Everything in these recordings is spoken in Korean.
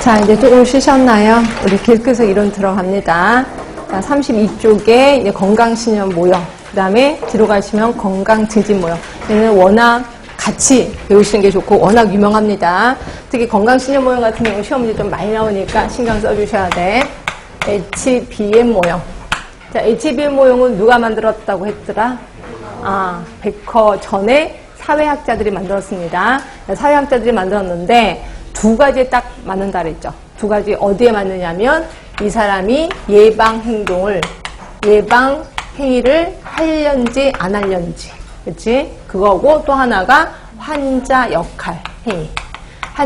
자, 이제 조금 쉬셨나요? 우리 길크석 이론 들어갑니다. 자, 32쪽에 이제 건강신념 모형. 그 다음에 뒤로 가시면 건강증진 모형. 얘는 워낙 같이 배우시는 게 좋고 워낙 유명합니다. 특히 건강신념 모형 같은 경우 시험 문제 좀 많이 나오니까 신경 써주셔야 돼. HBM 모형. 자, HBM 모형은 누가 만들었다고 했더라? 아, 백커 전에 사회학자들이 만들었습니다. 사회학자들이 만들었는데 두 가지에 딱 맞는다 그랬죠. 두 가지 어디에 맞느냐면 이 사람이 예방 행동을 예방 행위를 할련지 안 할련지 그렇지? 그거고 또 하나가 환자 역할 행위.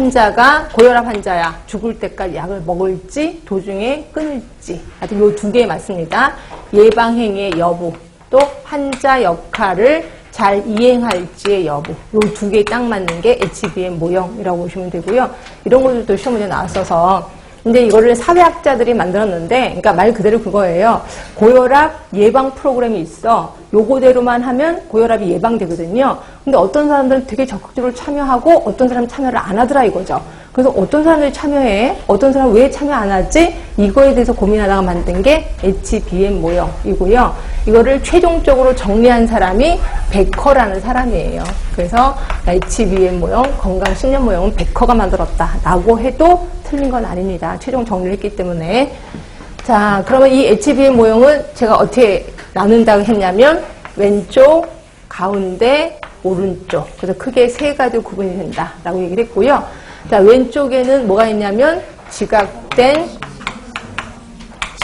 환자가 고혈압 환자야 죽을 때까지 약을 먹을지 도중에 끊을지 하여튼 요 두 개 맞습니다. 예방 행위의 여부 또 환자 역할을 잘 이행할지의 여부 요 두 개 딱 맞는 게 HBM 모형이라고 보시면 되고요. 이런 것들도 시험 문제 나왔어서 근데 이거를 사회학자들이 만들었는데 그러니까 말 그대로 그거예요. 고혈압 예방 프로그램이 있어. 요거대로만 하면 고혈압이 예방되거든요. 근데 어떤 사람들은 되게 적극적으로 참여하고 어떤 사람은 참여를 안 하더라 이거죠. 그래서 어떤 사람들이 참여해? 어떤 사람은 왜 참여 안 하지? 이거에 대해서 고민하다가 만든 게 HBM 모형이고요. 이거를 최종적으로 정리한 사람이 베커라는 사람이에요. 그래서 HBM 모형, 건강신념 모형은 베커가 만들었다라고 해도 틀린 건 아닙니다. 최종 정리를 했기 때문에. 자, 그러면 이 HBM 모형은 제가 어떻게 나눈다고 했냐면 왼쪽, 가운데, 오른쪽. 그래서 크게 세 가지 구분이 된다라고 얘기를 했고요. 자, 왼쪽에는 뭐가 있냐면 지각된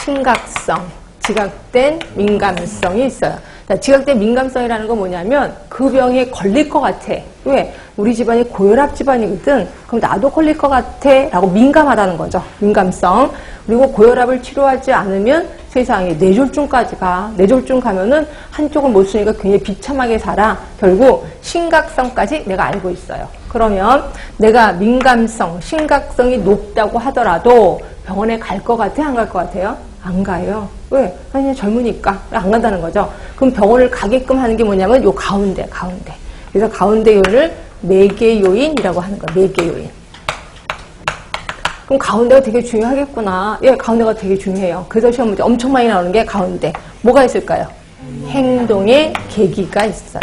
심각성, 지각된 민감성이 있어요. 자, 지각된 민감성이라는 건 뭐냐면 그 병에 걸릴 것 같아. 왜? 우리 집안이 고혈압 집안이거든. 그럼 나도 걸릴 것 같아. 라고 민감하다는 거죠. 민감성. 그리고 고혈압을 치료하지 않으면 세상에 뇌졸중까지 가. 뇌졸중 가면은 한쪽을 못 쓰니까 굉장히 비참하게 살아. 결국 심각성까지 내가 알고 있어요. 그러면 내가 민감성, 심각성이 높다고 하더라도 병원에 갈 것 같아? 안 갈 것 같아요? 안 가요. 왜? 아니, 젊으니까. 안 간다는 거죠. 그럼 병원을 가게끔 하는 게 뭐냐면 요 가운데, 가운데. 그래서 가운데 요인을 매개 요인이라고 하는 거예요. 매개 요인. 그럼 가운데가 되게 중요하겠구나. 예, 가운데가 되게 중요해요. 그래서 시험 문제 엄청 많이 나오는 게 가운데. 뭐가 있을까요? 행동의 계기가 있어요.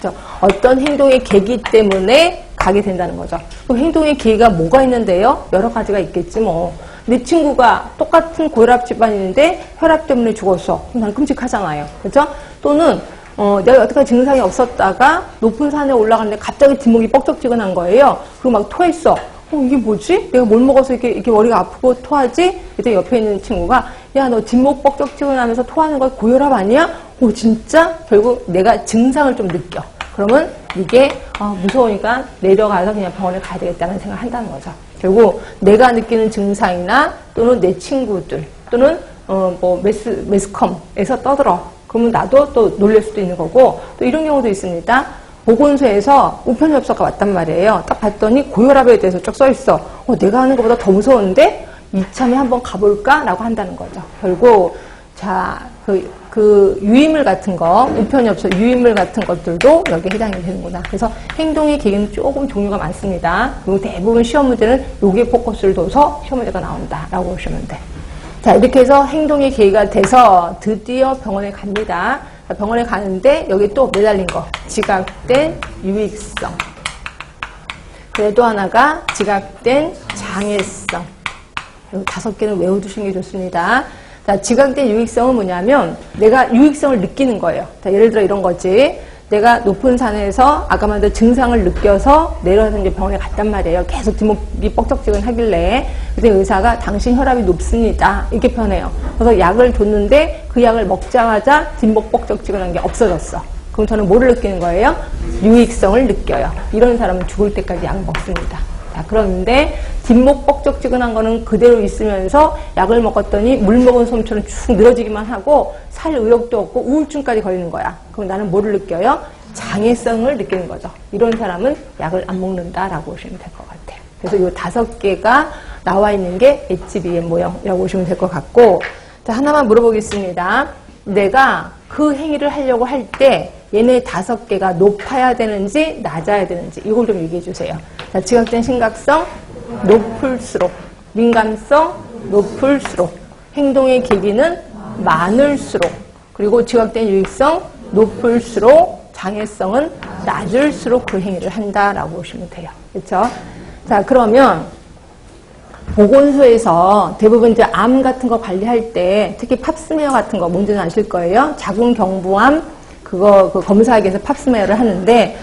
그렇죠? 어떤 행동의 계기 때문에 가게 된다는 거죠. 그럼 행동의 계기가 뭐가 있는데요? 여러 가지가 있겠지 뭐. 내 친구가 똑같은 고혈압 집안인데 혈압 때문에 죽었어. 그럼 난 끔찍하잖아요. 그렇죠? 또는 어, 내가 여태까지 증상이 없었다가 높은 산에 올라갔는데 갑자기 뒷목이 뻑적지근한 거예요. 그리고 막 토했어. 어, 이게 뭐지? 내가 뭘 먹어서 이렇게, 이렇게 머리가 아프고 토하지? 그때 옆에 있는 친구가, 야, 너 뒷목 뻑적지근하면서 토하는 거 고혈압 아니야? 오, 진짜? 결국 내가 증상을 좀 느껴. 그러면 이게, 아, 무서우니까 내려가서 그냥 병원에 가야 되겠다는 생각을 한다는 거죠. 결국 내가 느끼는 증상이나 또는 내 친구들 또는 어, 뭐 매스, 매스컴에서 떠들어. 그러면 나도 또 놀랄 수도 있는 거고 또 이런 경우도 있습니다. 보건소에서 우편협서가 왔단 말이에요. 딱 봤더니 고혈압에 대해서 쭉 써 있어. 어, 내가 하는 것보다 더 무서운데 이참에 한번 가볼까? 라고 한다는 거죠. 결국 자, 그, 그 유인물 같은 거, 우편협서 유인물 같은 것들도 여기에 해당이 되는구나. 그래서 행동의 계기는 조금 종류가 많습니다. 그리고 대부분 시험 문제는 여기에 포커스를 둬서 시험 문제가 나온다라고 보시면 돼. 자, 이렇게 해서 행동의 계기가 돼서 드디어 병원에 갑니다. 병원에 가는데 여기 또 매달린 거. 지각된 유익성. 그리고 또 하나가 지각된 장애성. 이 다섯 개는 외워두시는 게 좋습니다. 자, 지각된 유익성은 뭐냐면 내가 유익성을 느끼는 거예요. 자, 예를 들어 이런 거지. 내가 높은 산에서 아까 말한 증상을 느껴서 내려서 이제 병원에 갔단 말이에요. 계속 뒷목이 뻑적지근 하길래. 그때 의사가 당신 혈압이 높습니다. 이렇게 표현해요. 그래서 약을 줬는데 그 약을 먹자마자 뒷목 뻑적지근한 게 없어졌어. 그럼 저는 뭐를 느끼는 거예요? 유익성을 느껴요. 이런 사람은 죽을 때까지 약 먹습니다. 자, 그런데 뒷목 뻑적지근한 거는 그대로 있으면서 약을 먹었더니 물 먹은 솜처럼 쭉 늘어지기만 하고 살 의욕도 없고 우울증까지 걸리는 거야. 그럼 나는 뭐를 느껴요? 장애성을 느끼는 거죠. 이런 사람은 약을 안 먹는다라고 보시면 될 것 같아요. 그래서 이 다섯 개가 나와 있는 게 HBM 모형이라고 보시면 될 것 같고, 자, 하나만 물어보겠습니다. 내가 그 행위를 하려고 할 때 얘네 다섯 개가 높아야 되는지 낮아야 되는지 이걸 좀 얘기해 주세요. 자, 지각된 심각성 높을수록 민감성 높을수록 행동의 계기는 많을수록 그리고 지각된 유익성 높을수록 장애성은 낮을수록 그 행위를 한다라고 보시면 돼요. 그렇죠? 자, 그러면 보건소에서 대부분 이제 암 같은 거 관리할 때 특히 팝스메어 같은 거 문제는 아실 거예요. 자궁경부암 그거 그 검사하기 위해서 팝스메어를 하는데